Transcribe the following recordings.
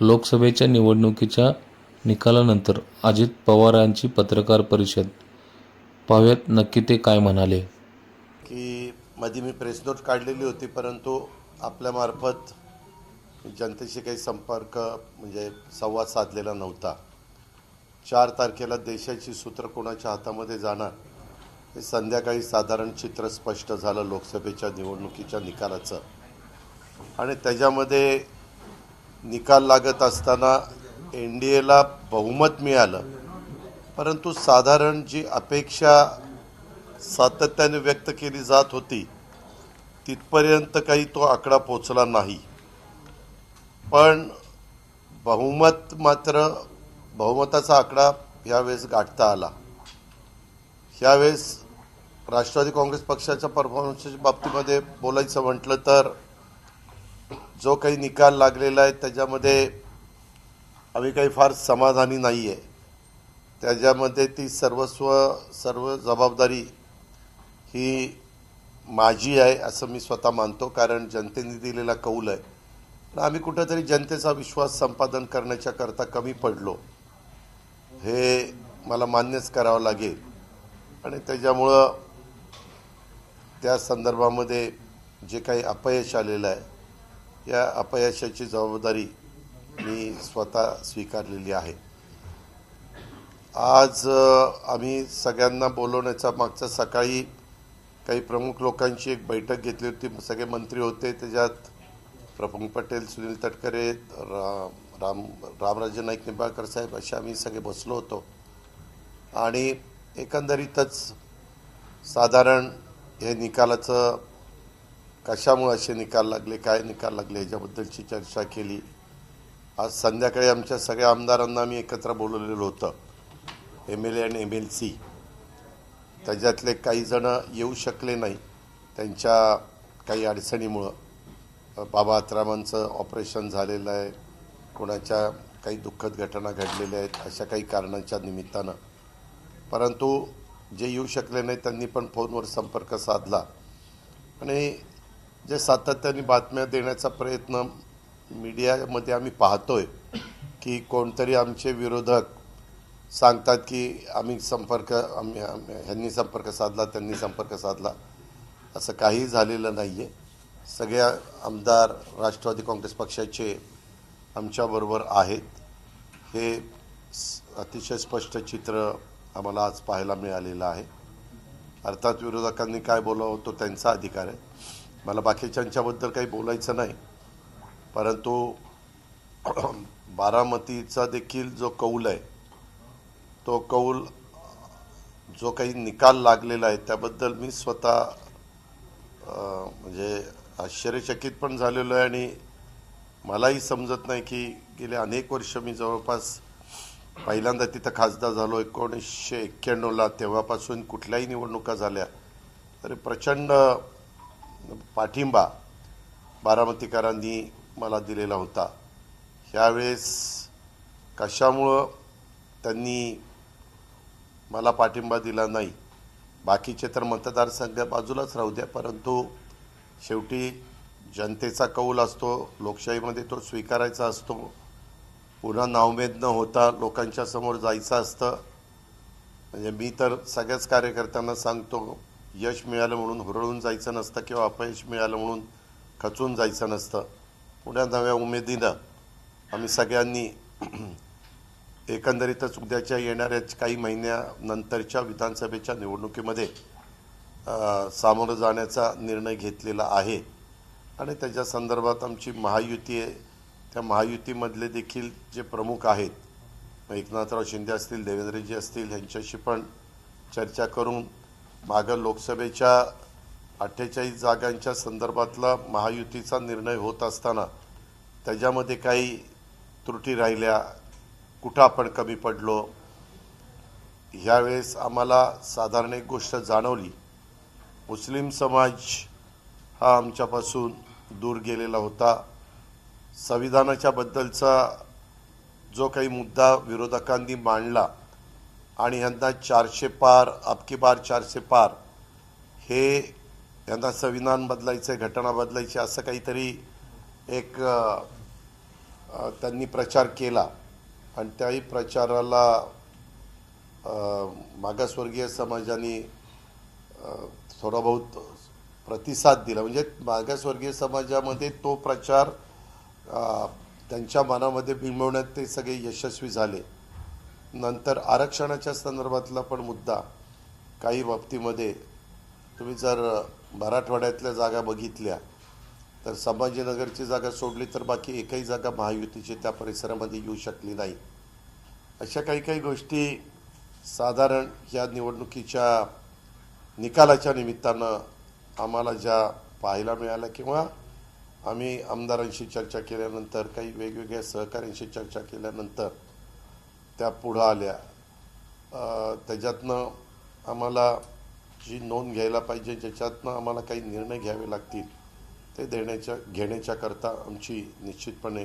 लोकसभेच्या निवडणुकीच्या निकालानंतर अजित पवारांची पत्रकार परिषद. पाहूयात नक्की ते काय म्हणाले. की मध्ये मी प्रेस नोट काढलेली होती परंतु आपल्यामार्फत जनतेशी काही संपर्क म्हणजे संवाद साधलेला नव्हता. चार तारखेला देशाची सूत्र कोणाच्या हातामध्ये जाणार हे संध्याकाळी साधारण चित्र स्पष्ट झालं लोकसभेच्या निवडणुकीच्या निकालाचं. आणि त्याच्यामध्ये निकाल लागत असताना एन डी एला बहुमत मिळालं. परंतु साधारण जी अपेक्षा सातत्याने व्यक्त केली जात होती तिथपर्यंत काही तो आकडा पोचला नाही. पण बहुमत मात्र बहुमताचा आकडा यावेळेस गाठता आला. ह्यावेळेस राष्ट्रवादी काँग्रेस पक्षाच्या परफॉर्मन्सच्या बाबतीमध्ये बोलायचं म्हटलं तर जो काही निकाल लागलेला आहे त्याच्यामध्ये आम्ही काही फार समाधानी नाही आहे त्याच्यामध्ये ती सर्वस्व सर्व जबाबदारी ही माझी आहे असं मी स्वतः मानतो कारण जनतेने दिलेला कौल आहे. पण आम्ही कुठंतरी जनतेचा विश्वास संपादन करण्याच्या करता कमी पडलो. हे मला मान्यच करावं लागेल. आणि त्याच्यामुळं त्या संदर्भामध्ये जे काही अपयश आलेलं आहे या अपयशाची जबाबदारी मी स्वतः स्वीकारलेली आहे. आज आम्ही सगळ्यांना बोलवण्याचा मागच्या सकाळी काही प्रमुख लोकांची एक बैठक घेतली होती. सगळे मंत्री होते. त्याच्यात प्रफुल्ल पटेल सुनील तटकरे रा राम रामराजे नाईक निंबाळकर साहेब असे आम्ही सगळे बसलो होतो. आणि एकंदरीतच साधारण हे निकालाचं कशामुळे असे निकाल लागले काय निकाल लागले ह्याच्याबद्दलची चर्चा केली. आज संध्याकाळी आमच्या सगळ्या आमदारांना आम्ही एकत्र बोलवलेलं होतं एम एल ए आणि एम एल सी. त्याच्यातले काही जणं येऊ शकले नाही त्यांच्या काही अडचणीमुळं. बाबा आत्रामांचं ऑपरेशन झालेलं आहे कोणाच्या काही दुःखद घटना घडलेल्या आहेत अशा काही कारणांच्या निमित्तानं. परंतु जे येऊ शकले नाही त्यांनी पण फोनवर संपर्क साधला. आणि जे सातत्याने बातम्या देण्याचा प्रयत्न मीडियामध्ये आम्ही पाहतोय की कोणतरी आमचे विरोधक सांगतात की आम्ही संपर्क आम्ही ह्यांनी संपर्क साधला त्यांनी संपर्क साधला. असं काही झालेलं नाही आहे सगळ्या आमदार राष्ट्रवादी काँग्रेस पक्षाचे आमच्याबरोबर आहेत. हे अतिशय स्पष्ट चित्र आम्हाला आज पाहायला मिळालेलं आहे. अर्थात विरोधकांनी काय बोलावं तो त्यांचा अधिकार आहे. मला बाकीच्यांच्याबद्दल काही बोलायचं नाही. परंतु बारामतीचा देखील जो कौल आहे तो कौल जो काही निकाल लागलेला आहे त्याबद्दल मी स्वतः म्हणजे आश्चर्यचकित पण झालेलो आहे आणि मलाही समजत नाही की गेले अनेक वर्ष मी जवळपास पहिल्यांदा तिथं खासदार झालो. एकोणीसशे एक्क्याण्णवला तेव्हापासून कुठल्याही निवडणुका झाल्या तरी प्रचंड पाठिंबा बारामतीकरांनी मला दिलेला होता. ह्यावेळेस कशामुळं त्यांनी मला पाठिंबा दिला नाही? बाकीचे तर मतदारसंघ बाजूलाच राहू द्या परंतु शेवटी जनतेचा कौल असतो लोकशाहीमध्ये तो स्वीकारायचा असतो. पुन्हा नावमेद न होता लोकांच्या समोर जायचं असतं. म्हणजे मी तर सगळ्याच कार्यकर्त्यांना सांगतो यश मिळालं म्हणून हुरळून जायचं नसतं किंवा अपयश मिळालं म्हणून खचून जायचं नसतं. पुण्या नव्या उमेदीनं आम्ही सगळ्यांनी एकंदरीतच उद्याच्या येणाऱ्या काही महिन्यानंतरच्या विधानसभेच्या निवडणुकीमध्ये सामोरं जाण्याचा निर्णय घेतलेला आहे. आणि त्याच्या संदर्भात आमची महायुती आहे. त्या महायुतीमधले देखील जे प्रमुख आहेत एकनाथराव शिंदे असतील देवेंद्रजी असतील ह्यांच्याशी पण चर्चा करून मागं लोकसभेच्या अठ्ठेचाळीस जागांच्या संदर्भातला महायुतीचा निर्णय होत असताना त्याच्यामध्ये काही त्रुटी राहिल्या कुठं आपण कमी पडलो? ह्यावेळेस आम्हाला साधारण एक गोष्ट जाणवली. मुस्लिम समाज हा आमच्यापासून दूर गेलेला होता. संविधानाच्या बद्दलचा जो काही मुद्दा विरोधकांनी मांडला आणि यांना चारशे पार अबकी बार चारशे पार हे यांना संविधान बदलायचं घटना बदलायची असं काहीतरी एक त्यांनी प्रचार केला. आणि त्याही प्रचाराला मागासवर्गीय समाजाने थोडा बहुत प्रतिसाद दिला. म्हणजे मागासवर्गीय समाजामध्ये तो प्रचार त्यांच्या मनामध्ये बिंबवण्यात ते सगळे यशस्वी झाले. नंतर आरक्षणाच्या संदर्भातला पण मुद्दा काही बाबतीमध्ये तुम्ही जर मराठवाड्यातल्या जागा बघितल्या तर संभाजीनगरची जागा सोडली तर बाकी एकही जागा महायुतीची त्या परिसरामध्ये येऊ शकली नाही. अशा काही काही गोष्टी साधारण या निवडणुकीच्या निकालाच्या निमित्तानं आम्हाला ज्या पाहायला मिळाल्या किंवा आम्ही आमदारांशी चर्चा केल्यानंतर काही वेगवेगळ्या सहकाऱ्यांशी चर्चा केल्यानंतर त्या पुढं आल्या. त्याच्यातनं आम्हाला जी नोंद घ्यायला पाहिजे ज्याच्यातनं आम्हाला काही निर्णय घ्यावे लागतील ते देण्याच्या घेण्याच्याकरता आमची निश्चितपणे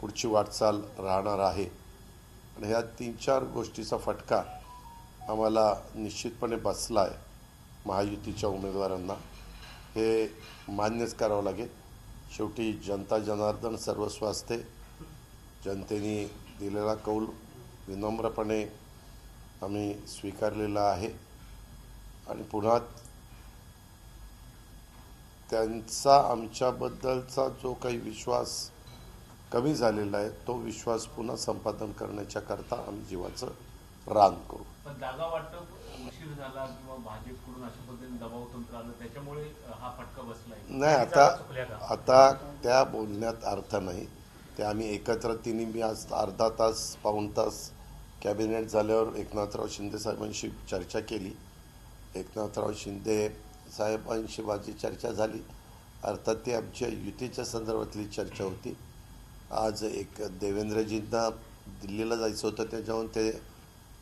पुढची वाटचाल राहणार आहे. आणि ह्या तीन चार गोष्टीचा फटका आम्हाला निश्चितपणे बसला आहे महायुतीच्या उमेदवारांना. हे मान्यच करावं लागेल. शेवटी जनता जनार्दन सर्वस्व असते. जनतेने दिलेला कौल विनम्रपणे आम्ही स्वीकारलेला आहे. आणि पुन्हा त्यांचा आमच्याबद्दलचा जो काही विश्वास कमी झालेला आहे तो विश्वास पुन्हा संपादन करण्याच्या करता आम्ही जीवाचं रान करू. पण जागा वाटप उशीर झाला किंवा भाजपकडून अशा पद्धतीने दबाव तंत्र आलं त्याच्यामुळे अ, हा फटका बसलाय. नाही आता? आता त्या बोलण्यात अर्थ नाही. ते आम्ही एकत्र तिन्ही मी आज अर्धा तास पाऊण तास कॅबिनेट झाल्यावर एकनाथराव शिंदे साहेबांशी चर्चा केली. एकनाथराव शिंदे साहेबांशी माझी चर्चा झाली. अर्थात ती आमच्या युतीच्या संदर्भातली चर्चा होती. आज एक देवेंद्रजींना दिल्लीला जायचं होतं त्याच्याहून ते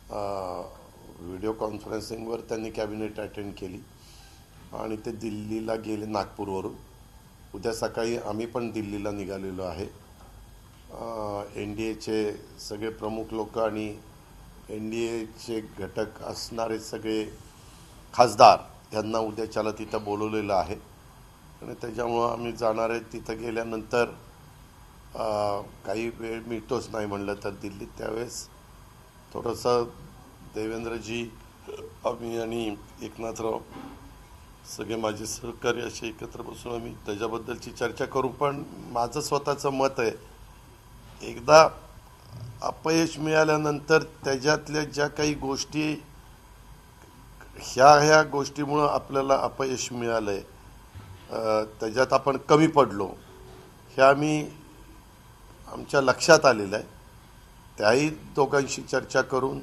व्हिडिओ कॉन्फरन्सिंगवर त्यांनी कॅबिनेट अटेंड केली. आणि ते दिल्लीला गेले नागपूरवरून. उद्या सकाळी आम्ही पण दिल्लीला निघालेलो आहे. एन डी एचे सगळे प्रमुख लोक आणि एन डी एचे घटक असणारे सगळे खासदार यांना उद्याच्याला तिथं बोलवलेलं आहे. आणि त्याच्यामुळं आम्ही जाणार आहे तिथं गेल्यानंतर काही वेळ मिळतोच नाही म्हणलं तर दिल्लीत. त्यावेळेस थोडंसं देवेंद्रजी आम्ही आणि एकनाथराव सगळे माझे सहकारी असे एकत्र बसून आम्ही त्याच्याबद्दलची चर्चा करू. पण माझं स्वतःचं मत आहे एकदा अपयश मिळाल्यानंतर त्याच्यातल्या ज्या काही गोष्टी ह्या ह्या गोष्टीमुळं आपल्याला अपयश मिळालं आहे त्याच्यात आपण कमी पडलो हे आम्ही आमच्या लक्षात आलेलं आहे. त्याही दोघांशी चर्चा करून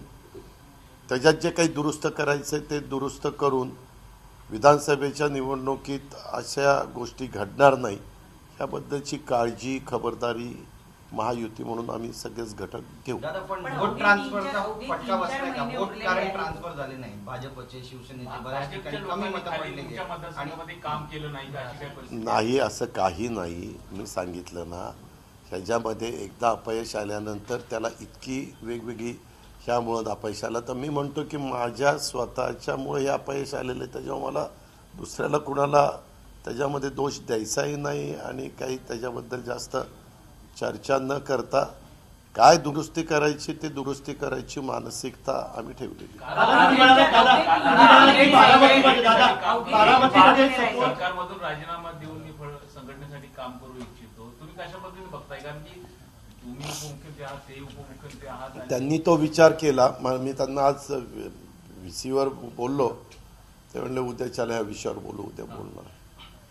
त्याच्यात जे काही दुरुस्त करायचं आहे ते दुरुस्त करून विधानसभेच्या निवडणुकीत अशा गोष्टी घडणार नाही ह्याबद्दलची काळजी खबरदारी महायुती म्हणून आम्ही सगळेच घटक घेऊ. दादा पण पण वोट अवघे ट्रान्सफरचा तीन चार- अवघे फटका तीन चार बसलाय का? महिने वोट उरलेले कारण आहेत. ट्रान्सफर झाले नाही. भाजपचे शिवसेनेचे बऱ्याच भाजपच्या ठिकाणी कमी लोकांनी मतं खाली पडलेली तुमच्या आहेत. आणि मतदारसंघामध्ये काम केलं नाही का? अशी काय परिस्थिती नाही असं काही नाही. मी सांगितलं ना ह्याच्यामध्ये एकदा अपयश आल्यानंतर त्याला इतकी वेगवेगळी ह्यामुळं अपयश आलं. तर मी म्हणतो की माझ्या स्वतःच्यामुळे हे अपयश आलेलं आहे. त्याच्यामुळे मला दुसऱ्याला कुणाला त्याच्यामध्ये दोष द्यायचाही नाही आणि काही त्याच्याबद्दल जास्त चर्चा न करता काय दुरुस्ती करायची ते दुरुस्ती करायची मानसिकता आम्ही ठेवलेली सरकारमधून राजीनामा देऊन मी फळ- संघटनेसाठी काम करू इच्छितो तुम्ही कशा पद्धतीने बघताय कारण की तुम्ही उपमुख्यमंत्री आहात ते उपमुख्यमंत्री आहात आणि- त्यांनी तो विचार केला मी त्यांना आज व्ही सीवर बोललो ते म्हणले उद्याच्याला ह्या विषयावर बोलू उद्या बोलणार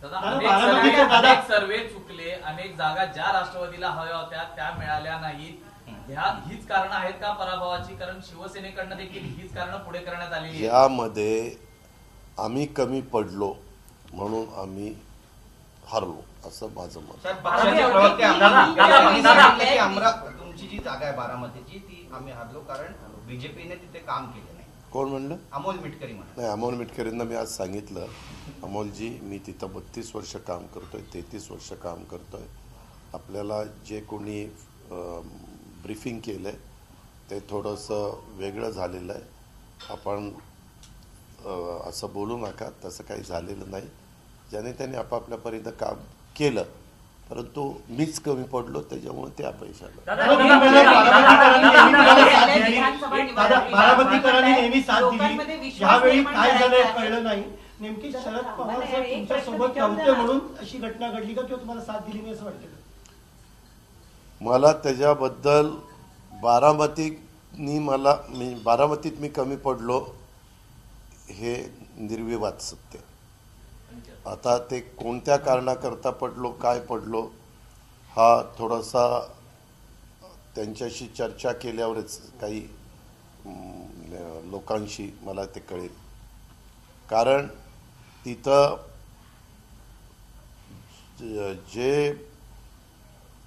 दादा, अनेक सर्वे अनेक सर्वे चुकले अनेक जागा ज्या राष्ट्रवादीला हव्या होत्या त्या मिळाल्या नाहीत. ह्या हीच कारण आहेत का पराभवाची? कारण शिवसेनेकडनं देखील हीच कारण पुढे करण्यात आलेली आहेत. यामध्ये आम्ही कमी पडलो म्हणून आम्ही हरलो असं माझं मत साहेब, दादा, पक्षाचे दादा, प्रवक्ते आमदार- दादा, दादा, दादा, आम्ही दादा, सांगितलं की दादा. अमरा तुमची जी जागा आहे बारामतीची ती आम्ही हारलो कारण बीजेपीने तिथे काम केले कोण म्हणलं? अमोल मिटकरी म्हणा. नाही अमोल मिटकरींना मी आज सांगितलं. अमोलजी मी तिथं बत्तीस वर्ष काम करतोय तेहतीस वर्ष काम करतोय. आपल्याला जे कोणी ब्रीफिंग केलं आहे ते थोडंसं वेगळं झालेलं आहे. आपण असं बोलू नका तसं काही झालेलं नाही. ज्याने त्यांनी आपापल्यापर्यंत काम केलं परंतु मीच कमी पडलो त्याच्यामुळे ते अपयश आलं नेमकी शरद पवार तुमच्यासोबत नव्हते. म्हणून अशी घटना घडली का किंवा तुम्हाला साथ दिली नाही असं वाटतं का? मला त्याच्याबद्दल बारामतीनी मला मी बारामतीत मी कमी पडलो हे निर्विवाद सत्य आता ते कोणत्या कारणाकरता पडलो काय पडलो हा थोडासा त्यांच्याशी चर्चा केल्यावरच काही लोकांशी मला ते कळेल. कारण तिथं जे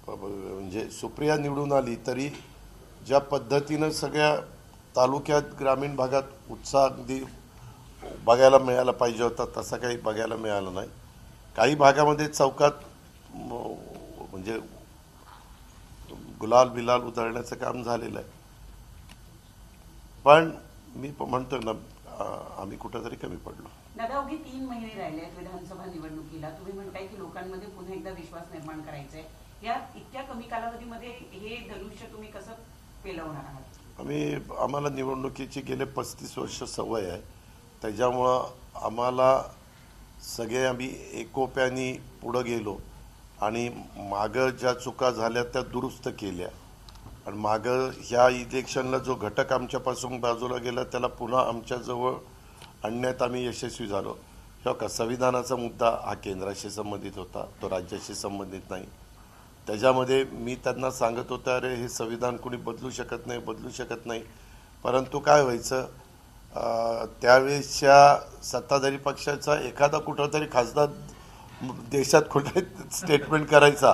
म्हणजे सुप्रिया निवडून आली तरी ज्या पद्धतीनं सगळ्या तालुक्यात ग्रामीण भागात उत्साह अगदी बघायला मिळायला पाहिजे होता तसा काही बघायला मिळाला नाही. काही भागामध्ये चौकात म्हणजे गुलाल बिलाल उधळण्याचं काम झालेलं आहे. पण मी म्हणतोय ना आम्ही कुठंतरी कमी पडलो. दादा अवघी तीन महिने राहिले आहेत विधानसभा निवडणुकीला. तुम्ही म्हणताय की लोकांमध्ये पुन्हा एकदा विश्वास निर्माण करायचा आहे या इतक्या कमी कालावधीमध्ये हे धनुष्य तुम्ही कसं पेलवणार आहात? आम्ही आम्हाला निवडणुकीची गेले पस्तीस वर्ष सवय आहे. त्याच्यामुळं आम्हाला सगळे आम्ही एकोप्याने पुढं गेलो आणि मागं ज्या चुका झाल्या त्या दुरुस्त केल्या. आणि मागं ह्या इलेक्शनला जो घटक आमच्यापासून बाजूला गेला त्याला पुन्हा आमच्याजवळ आणण्यात आम्ही यशस्वी झालो. ह्या का संविधानाचा मुद्दा हा केंद्राशी संबंधित होता तो राज्याशी संबंधित नाही. त्याच्यामध्ये मी त्यांना सांगत होतो अरे हे संविधान कोणी बदलू शकत नाही बदलू शकत नाही. परंतु काय व्हायचं त्यावेळेसच्या सत्ताधारी पक्षाचा एखादा कुठं तरी खासदार देशात कुठे स्टेटमेंट करायचा.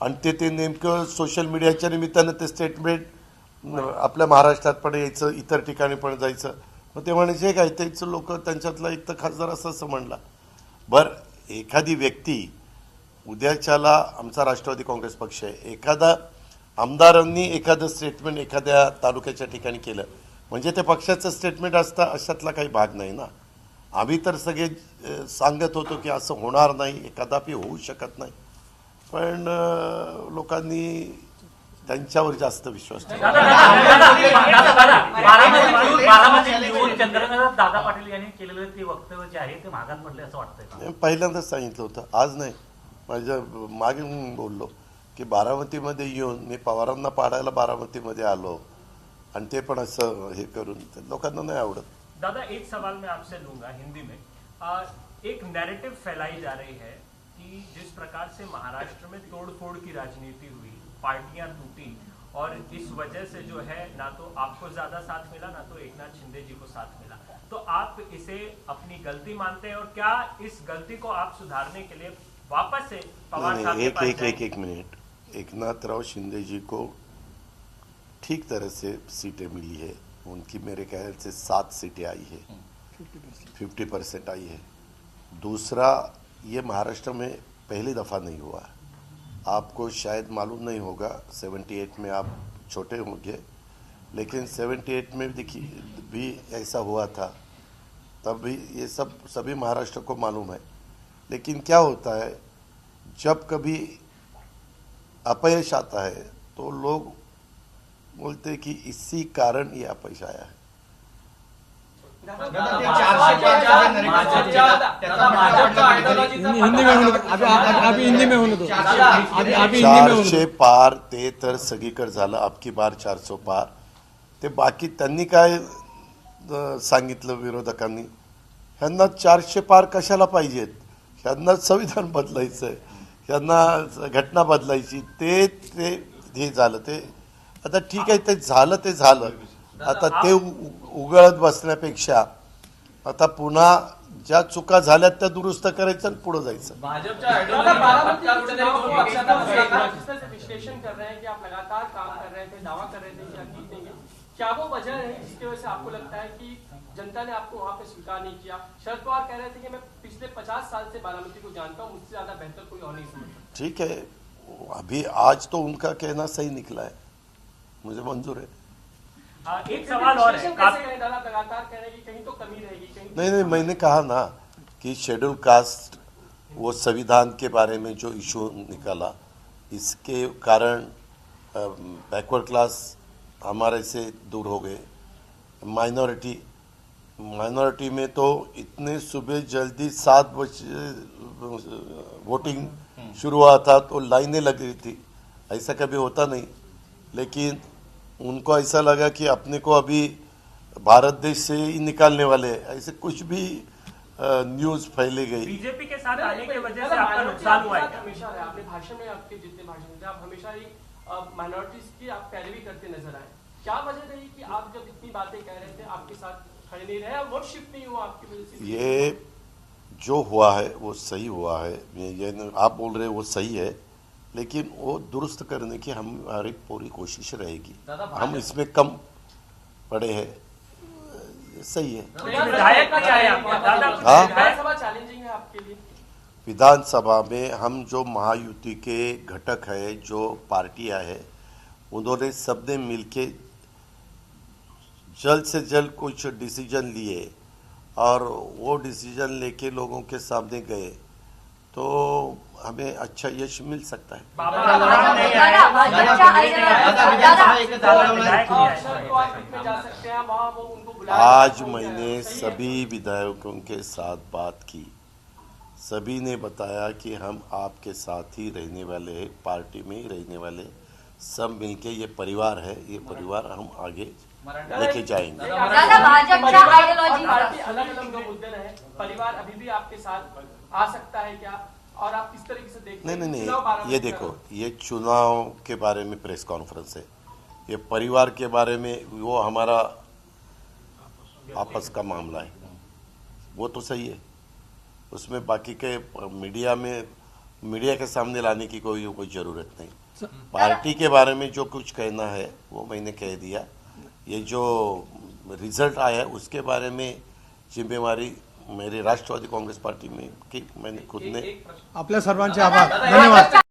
आणि ते ते नेमकं सोशल मीडियाच्या निमित्तानं ते स्टेटमेंट आपल्या महाराष्ट्रात पण यायचं इतर ठिकाणी पण जायचं. मग ते म्हणायचे काय त्याचं लोक त्यांच्यातला एक तर खासदार असं असं म्हणला. बरं एखादी व्यक्ती उद्याच्याला आमचा राष्ट्रवादी काँग्रेस पक्ष आहे. एखादा आमदारांनी एखादं स्टेटमेंट एखाद्या तालुक्याच्या ठिकाणी केलं. म्हणजे ते पक्षाचं स्टेटमेंट असतं अशातला काही भाग नाही ना. आम्ही तर सगळे सांगत होतो की असं होणार नाही कदापि होऊ शकत नाही. पण लोकांनी त्यांच्यावर जास्त विश्वास पहिल्यांदाच सांगितलं होतं आज नाही. माझ्या मागे बोललो की बारामतीमध्ये येऊन मी पवारांना पाडायला बारामतीमध्ये आलो. आणि ते पण असं हे करून लोकांना नाही आवडत दादा एक सवाल मैं आपसे लूँगा हिंदी में। आ, एक नैरेटिव फैलाई जा रही है कि जिस प्रकार से महाराष्ट्र में तोड़फोड़ की राजनीति हुई पार्टियाँ टूटी और इस वजह से जो है ना तो आपको ज़्यादा साथ मिला ना तो एकनाथ शिंदे जी को साथ मिला। तो आप इसे अपनी गलती मानते हैं और क्या इस गलती को आप सुधारने के लिए वापस से पवार साहब एक एक एक जाएँगे? एक मिनट। एकनाथ राव शिंदे जी को ठीक तरह से सीटें मिली है। उनकी मेरे ख्याल से सात सीटें आई है। फिफ्टी परसेंट आई है। दूसरा ये महाराष्ट्र में पहली दफ़ा नहीं हुआ। है आपको शायद मालूम नहीं होगा 78 में आप छोटे होंगे लेकिन 78 में देखिए भी ऐसा हुआ था। तब भी ये सब सभी महाराष्ट्र को मालूम है। लेकिन क्या होता है जब कभी अपयश आता है तो लोग बोलते कि इसी कारण ये अपयश आया. है चारशे पार ते तर सगळीकडे झालं अबकी बार चारशे पार. ते बाकी त्यांनी काय सांगितलं विरोधकांनी? ह्यांना चारशे पार कशाला पाहिजेत? ह्यांना संविधान बदलायचं आहे ह्यांना घटना बदलायची. ते ते हे झालं ते आता ठीक आहे ते झालं ते झालं. आता ते उगळत बसण्यापेक्षा आता पुन्हा ज्या चुका झाल्यात त्या दुरुस्त करायचं आणि पुढे जायचं. भाजपच्या ideology चा फटका कुठेतरी दोन पक्षांना बसला का? जिस विश्लेषण कर रहे हैं कि आप लगातार काम कर रहे थे दावा कर रहे थे कि आप जीतेंगे क्या वो वजह है जिसकी वजह से आपको लगता है कि जनता ने आपको वहाँ पे स्वीकार नहीं किया? शरद पवार कह रहे थे कि मैं पिछले पचास साल से बारामती को जानता हूँ मुझसे ज़्यादा बेहतर कोई और नहीं समझता। ठीक है अभी आज तो उनका कहना सही निकला है। मुझे मंजूर है। आ, एक सवाल और है। आप- कह रहे कहीं तो कमी रहेगी कहीं नहीं नहीं मैंने कहा ना कि शेड्यूल कास्ट वो संविधान के बारे में जो इशू निकाला इसके कारण बैकवर्ड क्लास हमारे से दूर हो गए। माइनॉरिटी माइनॉरिटी में तो इतने सुबह जल्दी सात बजे वोटिंग शुरू हुआ था तो लाइनें लग रही थी। ऐसा कभी होता नहीं। लेकिन उनको ऐसा लगा कि अपने को अभी भारत देश से ही निकालने वाले ऐसे कुछ भी न्यूज़ फैली गई। बीजेपी के साथ आने की वजह से आपका नुकसान हुआ है हमेशा रहे आपने भाषण में आपके जितने भाषण थे आप हमेशा ही माइनॉरिटीज की आप पैरवी करते नज़र आए। क्या वजह रही कि आप जब इतनी बातें कह रहे थे आपके साथ खड़े नहीं रहे? और वोट शिफ्ट नहीं हुआ आपकी वजह से? ये जो हुआ है वो सही हुआ है। ये ये आप बोल रहे हैं वो सही है। लेकिन वो दुरुस्त करने की हमारी पूरी कोशिश रहेगी। हम इसमें कम पड़े हैं। सही है। विधायक का क्या है? आपका दादा कुछ हाँ? विधानसभा चैलेंजिंग है आपके लिए? विधानसभा में हम जो महायुति के घटक है जो पार्टियाँ है उन्होंने सबने मिलके जल्द से जल्द कुछ डिसीज़न लिए और वो डिसीज़न लेके लोगों के सामने गए। तो हमें अच्छा यश मिल सकता है बाबा रामराव नहीं आए दादा, विधानसभा एक दादा विधायक नहीं और आए शरद पवार पीठ में जा सकते हैं वहाँ वो उनको बुलाया आज जाएगा। मैंने सही है। सभी विधायकों के साथ बात की सभी ने बताया कि हम आपके साथ ही रहने वाले हैं पार्टी में ही रहने वाले सब मिलके ये परिवार है ये परिवार हम आगे मराठा लेके जाएंगे दादा, भाजपच्या परिवार ideology और पार्टी अलग अलग दो मुद्दे रहे परिवार अभी भी आपके साथ आ सकता है क्या और आप किस तरीके से देखते नहीं नहीं नहीं ये देखो ये चुनाव के बारे में प्रेस कॉन्फ्रेंस है। ये परिवार के बारे में वो हमारा आपस का मामला है। वो तो सही है। उसमें बाकी के मीडिया में मीडिया के सामने लाने की कोई कोई ज़रूरत नहीं। पार्टी के बारे में जो कुछ कहना है वो मैंने कह दिया। ये जो रिज़ल्ट आया उसके बारे में जिम्मेवारी मेरे राष्ट्रवादी कांग्रेस पार्टी में की मैंने खुद ने आपल्या सर्वांचे आभार. धन्यवाद.